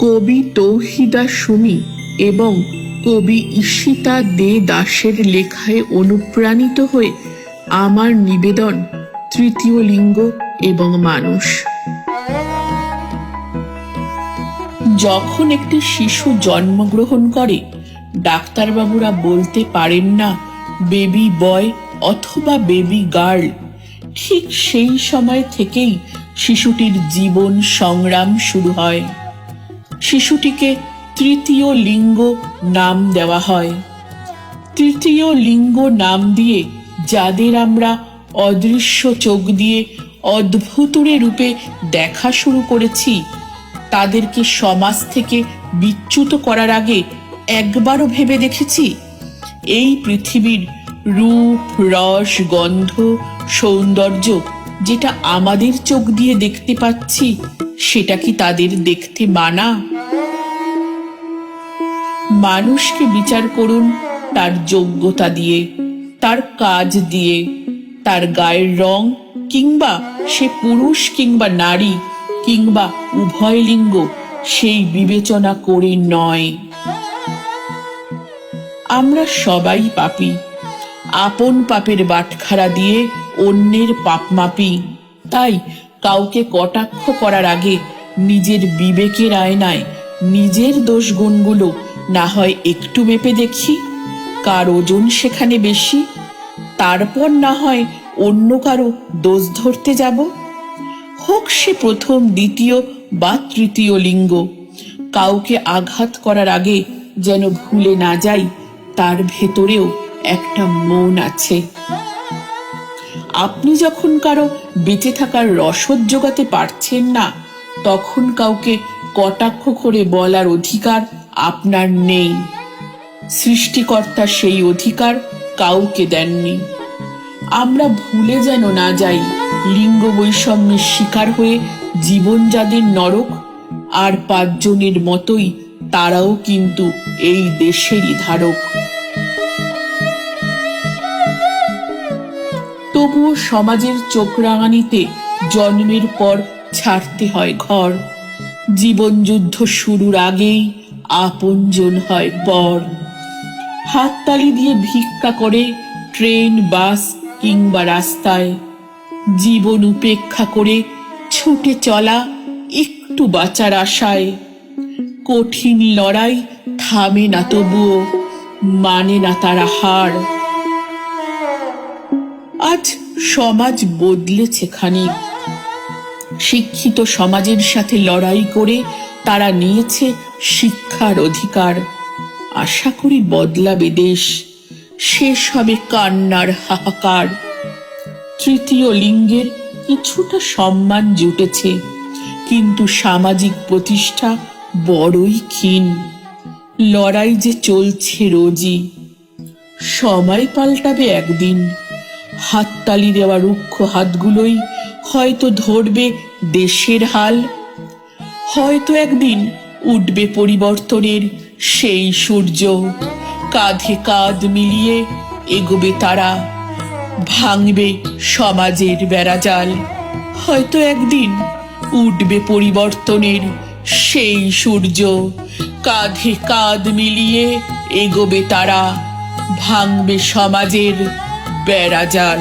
কবি তৌহিদা সুমি এবং কবি ঈশিতা দে দাসের লেখায় অনুপ্রাণিত হয়ে আমার নিবেদন তৃতীয় লিঙ্গ এবং মানুষ। যখন একটি শিশু জন্মগ্রহণ করে, ডাক্তারবাবুরা বলতে পারেন না, বেবি বয় অথবা বেবি গার্ল। ঠিক সেই সময় থেকেই শিশুটির জীবন সংগ্রাম শুরু হয়। শিশুটিকে তৃতীয় লিঙ্গ নাম দেওয়া হয়। তৃতীয় লিঙ্গ নাম দিয়ে যাদের আমরা অদৃশ্য চোখ দিয়ে অদ্ভুতুরে রূপে দেখা শুরু করেছি, তাদেরকে সমাজ থেকে বিচ্যুত করার আগে একবারও ভেবে দেখেছি, এই পৃথিবীর রূপ, রস, গন্ধ, সৌন্দর্য যেটা আমাদের চোখ দিয়ে দেখতে পাচ্ছি, সেটা কি তাদের দেখতে মানা? মানুষকে বিচার করুন তার যোগ্যতা দিয়ে, তার কাজ দিয়ে, তার গায়ের রং কিংবা সে পুরুষ কিংবা নারী কিংবা উভয় লিঙ্গ সেই বিবেচনা করে নয়। আমরা সবাই পাপী। আপন পাপের বাটখারা দিয়ে অন্যের পাপ মাপি। তাই কাউকে কটাক্ষ করার আগে নিজের বিবেকের আয়নায় নিজের দোষ গুণগুলো না হয় একটু মেপে দেখি, কার ওজন সেখানে বেশি, তারপর না হয় অন্য কারও দোষ ধরতে যাব। হোক সে প্রথম, দ্বিতীয় বা তৃতীয় লিঙ্গ, কাউকে আঘাত করার আগে যেন ভুলে না যাই, তার ভেতরেও একটা মন আছে। আপনি যখন কারও বেঁচে থাকার রসদ জোগাতে পারছেন না, তখন কাউকে কটাক্ষ করে বলার অধিকার আপনার নেই। সৃষ্টিকর্তা সেই অধিকার কাউকে দেননি। আমরা ভুলে যেন না যাই, লিঙ্গ বৈষম্যের শিকার হয়ে জীবন যাদের নরক, আর পাঁচজনের মতোই তারাও কিন্তু এই দেশেরই ধারক। তবুও সমাজের চোখ রাঙানিতে জন্মের পর ছাড়তে হয় ঘর। জীবন যুদ্ধ শুরুর আগেই আপনজন হয় পর হাততালি দিয়ে ভিক্ষা করে ট্রেন, বাস কিংবা রাস্তায়। জীবন উপেক্ষা করে ছুটে চলা একটু বাঁচার আশায়। কঠিন লড়াই থামে না তবুও মানে না তারা হার আজ সমাজ বদলেছে খানিক। শিক্ষিত সমাজের সাথে লড়াই করে তারা নিয়েছে শিক্ষার অধিকার। আশা করি বদলাবে দেশ। শেষ হবে কান্নার হাহাকার। তৃতীয় লিঙ্গের কিছুটা সম্মান জুটেছে, কিন্তু সামাজিক প্রতিষ্ঠা বড়ই ক্ষীণ। লড়াই যে চলছে রোজই, সময় পাল্টাবে একদিন। হাততালি দেওয়া রুক্ষ হাতগুলোই হয়তো ধরবে দেশের হাল। হয়তো একদিন উঠবে পরিবর্তনের সেই সূর্য। কাঁধে কাঁধ মিলিয়ে এগোবে তারা। ভাঙবে সমাজের বেড়াজাল হয়তো একদিন উঠবে পরিবর্তনের সেই সূর্য। কাঁধে কাঁধ মিলিয়ে এগোবে তারা। ভাঙবে সমাজের বেড়াজাল